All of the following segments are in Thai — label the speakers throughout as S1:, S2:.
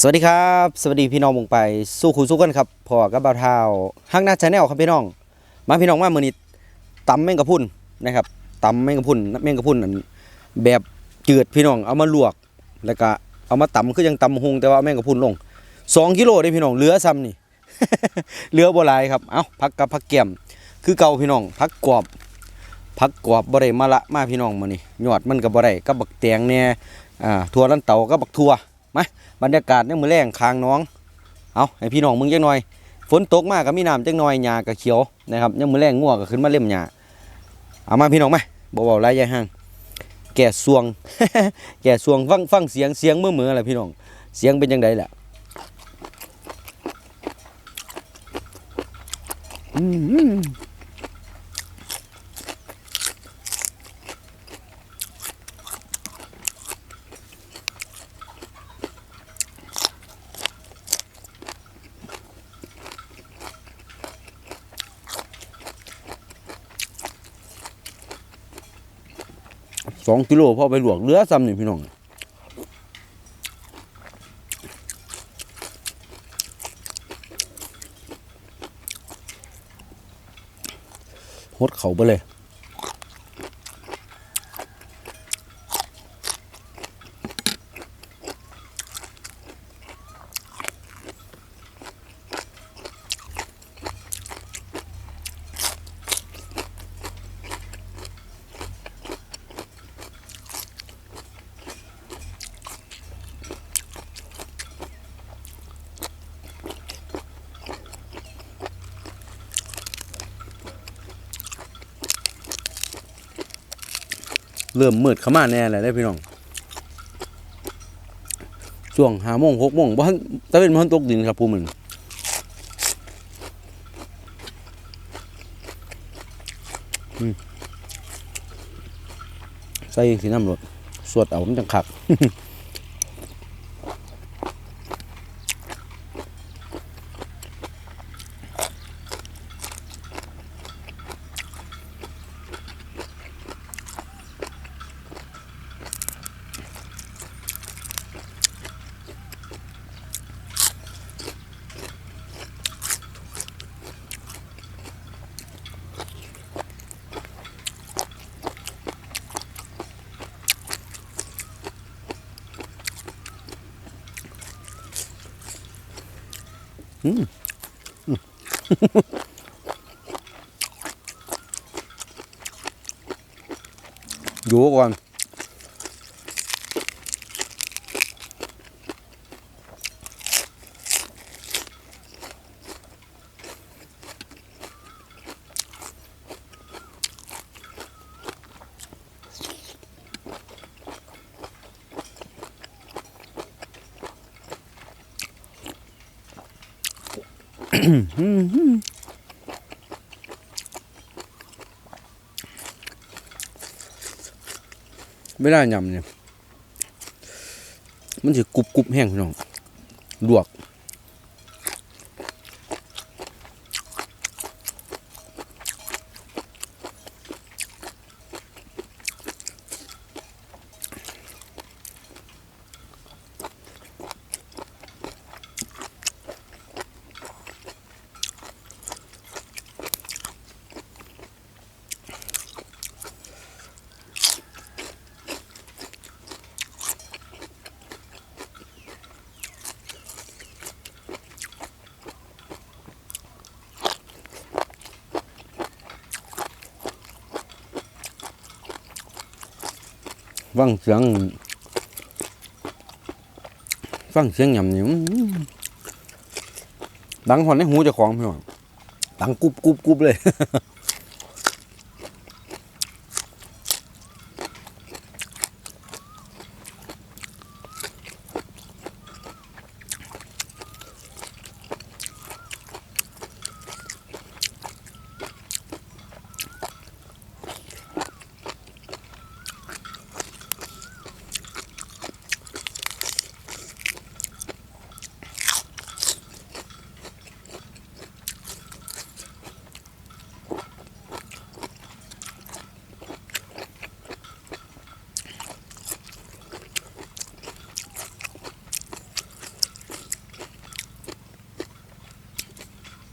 S1: สวัสดีครับ สวัสดีพี่น้องมงไปสู้คุณสู้กันครับพอกับบ่าวเท้าฮักหน้าชาแนลครับพี่น้อง มาพี่น้องมาเมือนี้ตำแมงกะพรุนนะครับตำแมงกะพรุนแมงกะพรุนนั่นแบบจืดพี่น้องเอามาลวกแล้วก็เอามาตำคือยังตำหงแต่ว่าเอาแมงกะพรุนลงสองกิโลได้พี่น้องเหลือซ้ำนี่เหลือบ่หลายครับเอ้าพักกับพักแก้มคือเก่าพี่น้องพักกรอบพักกรอบบ่ได้มาละมาพี่น้องมื้อนี้ยอดมันก็บ่ได้กับบักแตงเนี่ยอ่าทั่วลันเตากับบักทั่ว มาบรรยากาศเนี่ยมือแรงคางน้อง เอาให้พี่น้องมึงจังหน่อย ฝนตกมากก็มีน้ำจังหน่อยหญ้าก็เขียวนะครับยังมือแรงง่วงก็ขึ้นมาเล่มหญ้าเอามาพี่น้องมาบ่เบาไรยายห่างแก่สวง แก่สวงฟังฟังเสียงเสียงเมื่อเมื่อแหละพี่น้อง เสียงเป็นจังไดแหละอืม สองกิโลพอไปหลวกเลือซ้ำนี่พี่น้องหดเขาไปเลย ริ่มมืดเข้ามาแน่เลยได้พี่น้องช่วงห้าโมงหกโมงบ้านตะเวนมันตกดินครับผู้มึงใส่สีน้ำรดสวดเอามันจังขัก อยู่ก่อน ไม่ได้ยำเนี่ย มันจะกรุบกรุบแห้งพี่น้องลวก ฟังเสียงฟังเสียงยำนี่อื้อหือดังหอนในหูเจ้าของพี่น้องดังกุบกุบกุบเลย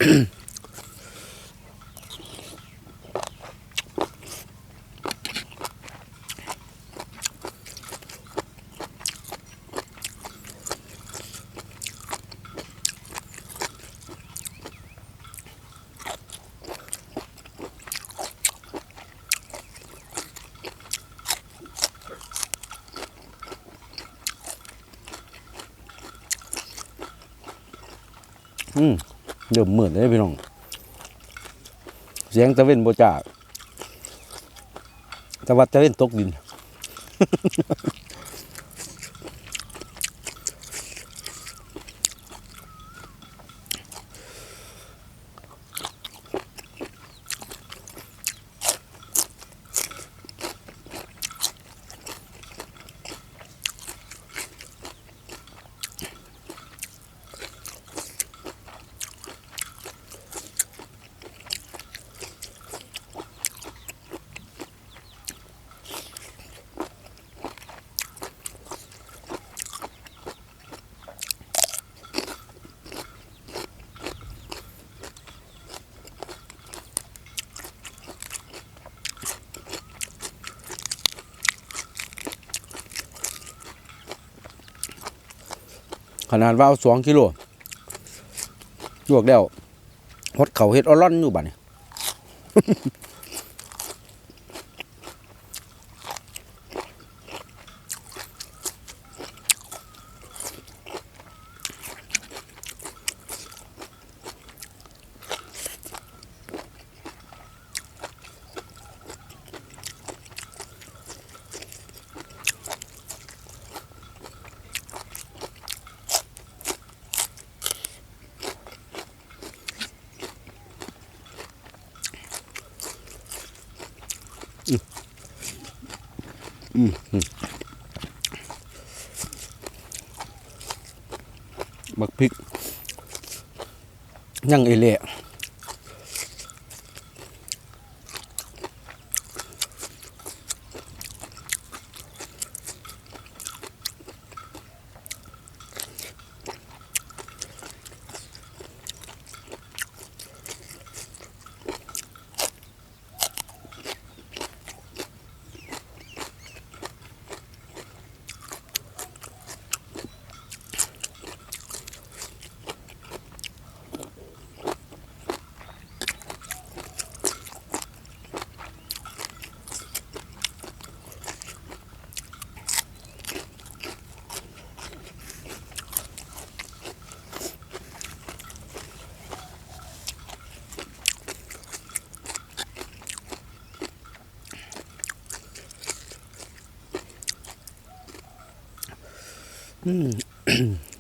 S1: อืม เดิมเหมือนเลยพี่น้อง เสียงตะเวนโบจ่าตะวัดตะเวนตกดิน ขนาดว่าเอาสองกิโลลวกแล้วฮดเขาเฮ็ดออร่อนอยู่บัดนี้ บักพริก ยังเอเล่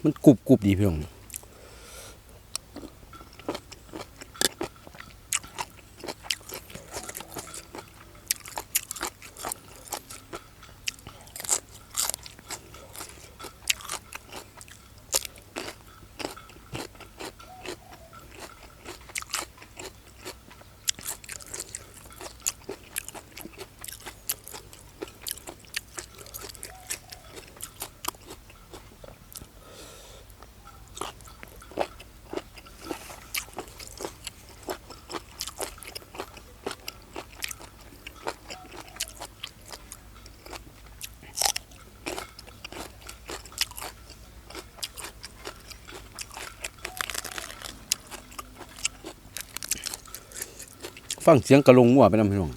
S1: มันกรุบกรุบดีพี่น้อง ฟังเสียงกระลงงัวไปน้ำพี่น้อง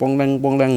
S1: ปองแรงปองแรง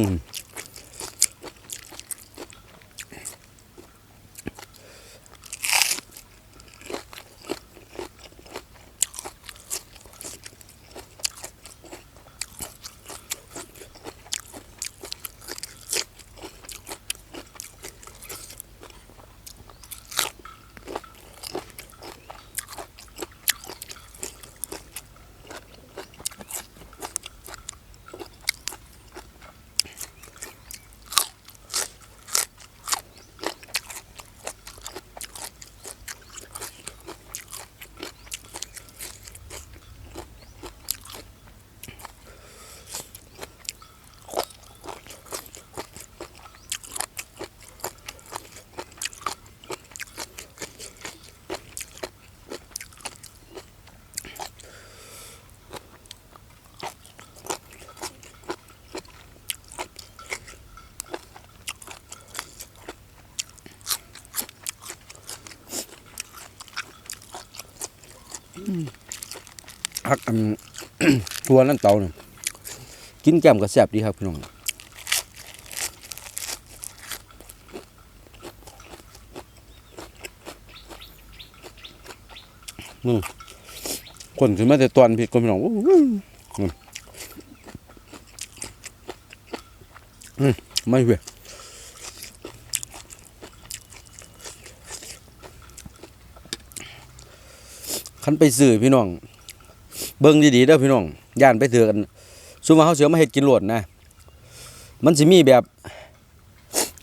S1: ทัวนั่นเตาเนี่ยกินแก้มก็แซ่บดีครับพี่น้องมึงคนขึ้นมาแต่ตอนผิดคนพี่น้องอืมไม่เว้ยคันไปซื้อพี่น้อง เบิ่งดีๆเด้อพี่น้องย่านไปเถือกันซุมว่าเฮาเสิเอมาเฮ็ดกินโลดนะ มันสิมีแบบ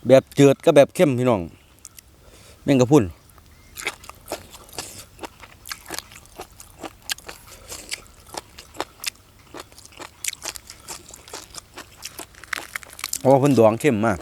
S1: แบบเจืดกับแบบเข้มพี่น้องแม่งกระพรุนเพราะว่าเพิ่นดองเข้มมาก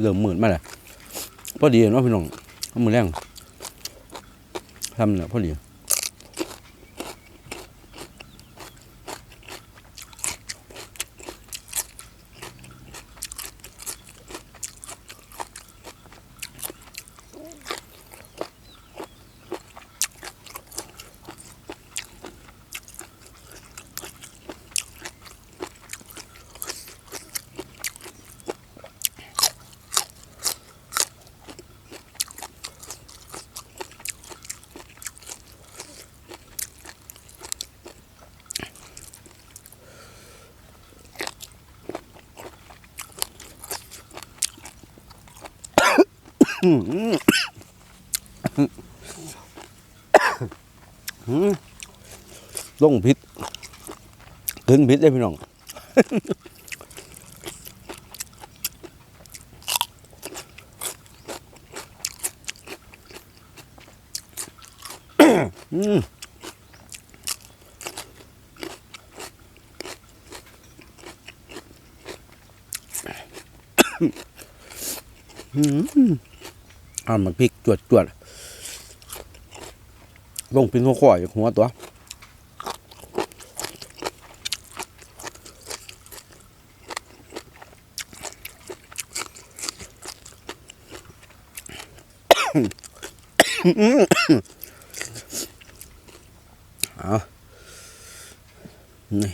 S1: เริ่มหมื่นมาแล้วพอดีเนาะพี่น้องเอามือแรงทำเนี่ยพอดี ลงพิษขึ้นพิษเลยพี่น้องอืม อ่ามันพริกจวดจวดลงพินหัวข้อยหัวตัวเอานี่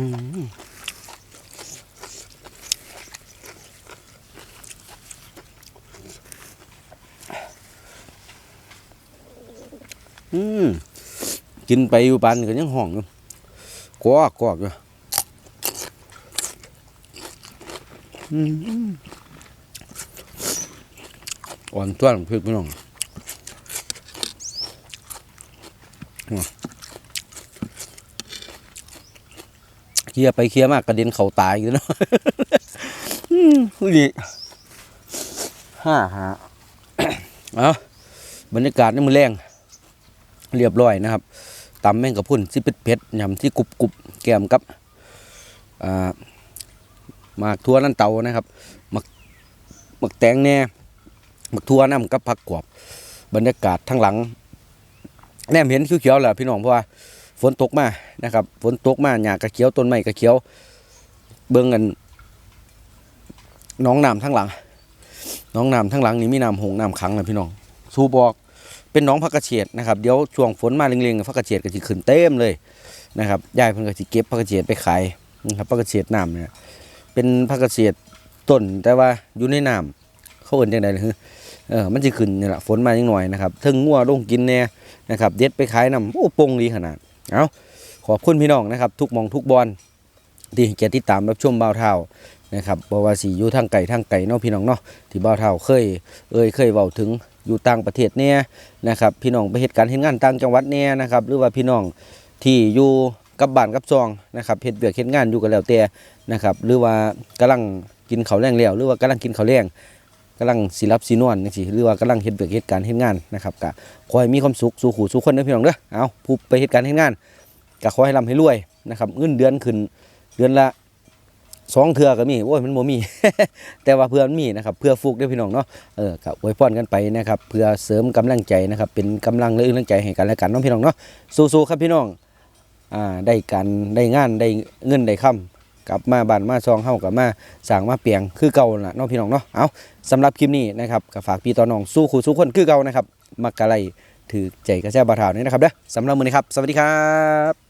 S1: อืมกินไปอยู่ปานก็ยังห้องอยู่กอกกอกอยู่อืมอ่อนต้วนเพื่อนพี่น้อง เคลียร์ไปเคลียร์มากกระเด็นเข่าตายอยู่เนาะอืมดีห้าหาเอาบรรยากาศนี่มือแรงเรียบร้อยนะครับตำแมงกะพรุนที่เป็ดเผ็ดยำที่กรุบกรุบแกมกับอ่าหมากทั่วนั่นเตานะครับหมักหมักแตงแหน่หมักทั่วน้ำกับผักกวาบบรรยากาศทั้งหลัง แนมเห็นเขียวๆแหละพี่น้องเพราะว่า ฝนตกมานะครับ ฝนตกมาหญ้ากระเขียวต้นไม้กระเขียว เบิ่งกันน้องน้ำทั้งหลัง น้องน้ำทั้งหลังนี่มีน้ำหงน้ำขังนะพี่น้องสูบอกเป็นน้องพักกระเฉดนะครับเดี๋ยวช่วงฝนมาเร็งๆพักกระเฉดก็จะขึ้นเต็มเลยนะครับยายเพิ่นก็สิเก็บผักกระเฉดไปขายนะครับผักกระเฉดน้ำเนี่ยเป็นผักกระเฉดต้นแต่ว่าอยู่ในน้ำเขาเอิ้นจังได๋ล่ะฮึเออมันสิขึ้นนี่แหละฝนมาจังหน่อยนะครับเทิงงัวลงกินแน่นะครับเด็ดไปขายน้ำโอ้ปงดีขนาด เอาขอบคุณพี่น้องนะครับ ทุกมองทุกบอลที่เกียรติติดตามรับชมบ่าวเท่านะครับบ่ว่าสิอยู่ทางไกลทางไกลเนาะพี่น้องเนาะที่บ่าวเท่าเคย เอ่ยเคยเว้าถึงอยู่ต่างประเทศเนี่ยนะครับพี่น้องไปเหตุการณ์เฮ็ดงานต่างจังหวัดเนี่ยนะครับหรือว่าพี่น้องที่อยู่กับบ้านกับซองนะครับเฮ็ดเวียกเฮ็ดงานอยู่กันแล้วแต่นะครับหรือว่ากำลังกินข้าวแรงแล้วหรือว่ากำลังกินข้าวแรง กำลังสิรับสินอนจังซี่หรือว่ากำลังเฮ็ดเวียกเฮ็ดการเฮ็ดงานนะครับก็ขอให้มีความสุขสู่หูสู่คนเด้อพี่น้องเด้อเอาผู้ไปเฮ็ดการเฮ็ดงานก็ขอให้ร่ำให้รวยนะครับเงินเดือนขึ้นเดือนละสองเทื่อก็มีโอ้ยมันบ่มี แต่ว่าเพื่อมันมีนะครับเพื่อฟุกเด้อพี่น้องเนาะเออก็อวยพรกันไปนะครับเพื่อเสริมกำลังใจนะครับเป็นกำลังและอึ้งใจให้กันและกันเนาะพี่น้องเนาะสู้ๆครับพี่น้องอ่าได้กันได้งานได้เงินได้คำ กลับมาบ้านมาซองเฮากลับมาสั่งมาเปียงคือเก่าล่ะน้องพี่น้องเนาะเอาสำหรับคลิปนี้นะครับก็ฝากพี่ต่อน้องสู้คู่สู้คนคือเก่านะครับมักกะไลถือใจกระแจบาทาวนี่นะครับเด้อสำหรับมือนี้ครับ สวัสดีครับ